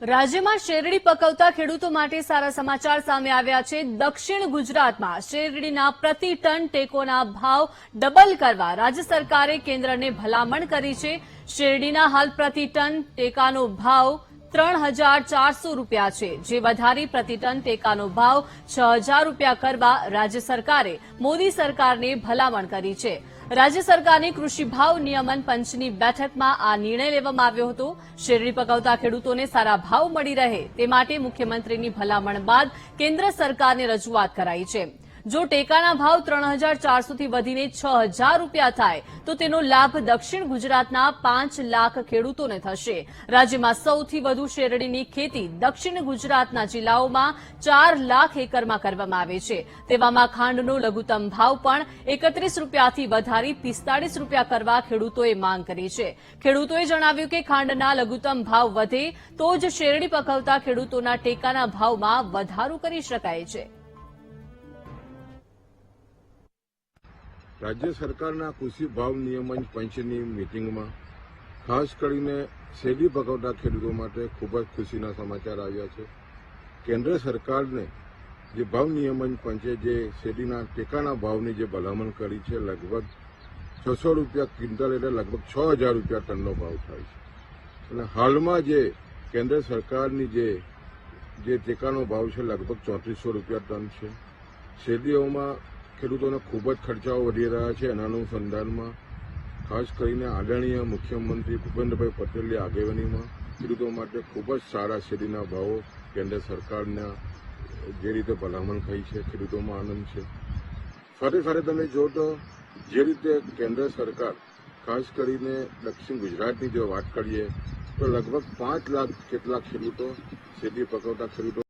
રાજ્યમાં શેરડી પકવતા ખેડૂતો માટે સારા સમાચાર સામે આવ્યા છે. દક્ષિણ ગુજરાતમાં શેરડીના પ્રતિ ટન ટેકોના ભાવ ડબલ કરવા રાજ્ય સરકારે કેન્દ્રને ભલામણ કરી છે. શેરડીના હાલ પ્રતિ ટન ટેકાનો ભાવ ત્રણ હજાર ચારસો રૂપિયા છે. જે વધારી પ્રતિ ટન ટેકાનો ભાવ છ હજાર રૂપિયા કરવા રાજ્ય સરકારે, મોદી સરકારને ભલામણ કરી છે. રાજ્ય સરકારની કૃષિ ભાવ નિયમન પંચની બેઠકમાં આ નિર્ણય લેવામાં આવ્યો હતો. શેરડી પકવતા ખેડૂતોને સારા ભાવ મળી રહે તે માટે મુખ્યમંત્રીની ભલામણ બાદ કેન્દ્ર સરકારને રજૂઆત કરાઈ છે. જો ટેકાના ભાવ ત્રણ હજાર ચારસોથી વધીને છ હજાર રૂપિયા થાય, તો તેનો લાભ દક્ષિણ ગુજરાતના પાંચ લાખ ખેડૂતોને થશે. રાજ્યમાં સૌથી વધુ શેરડીની ખેતી દક્ષિણ ગુજરાતના જિલ્લાઓમાં ચાર લાખ એકરમાં કરવામાં આવે છે. તેવામાં ખાંડનો લઘુત્તમ ભાવ પણ એકત્રીસ રૂપિયાથી વધારી પિસ્તાળીસ રૂપિયા કરવા ખેડૂતોએ માંગ કરી છે. ખેડૂતોએ જણાવ્યું કે ખાંડના લઘુત્તમ ભાવ વધે, તો જ શેરડી પકવતા ખેડૂતોના ટેકાના ભાવમાં વધારો કરી શકાય છે. રાજ્ય સરકારના કૃષિ ભાવ નિયમન પંચની મિટિંગમાં ખાસ કરીને શેરડી પકવતા ખેડૂતો માટે ખૂબ જ ખુશીના સમાચાર આવ્યા છે. કેન્દ્ર સરકારને જે ભાવ નિયમન પંચે જે શેરડીના ટેકાના ભાવની જે ભલામણ કરી છે, લગભગ છસો રૂપિયા ક્વિન્ટલ એટલે લગભગ છ હજાર રૂપિયા ટનનો ભાવ થાય છે. અને હાલમાં જે કેન્દ્ર સરકારની જે જે ટેકાનો ભાવ છે, લગભગ ચોત્રીસો રૂપિયા ટન છે. શેરડીઓમાં ખેડૂતોને ખૂબ જ ખર્ચાઓ વધી રહ્યા છે. એના અનુસંધાનમાં ખાસ કરીને આદરણીય મુખ્યમંત્રી ભૂપેન્દ્રભાઈ પટેલની આગેવાનીમાં ખેડૂતો માટે ખૂબ જ સારા શેરીના ભાવો કેન્દ્ર સરકારના જે રીતે ભલામણ થઈ છે, ખેડૂતોમાં આનંદ છે. સાથે સાથે તમે જો તો જે રીતે કેન્દ્ર સરકાર ખાસ કરીને દક્ષિણ ગુજરાતની જો વાત કરીએ, તો લગભગ પાંચ લાખ કેટલા ખેડૂતો શેતી પકવતા ખેડૂતો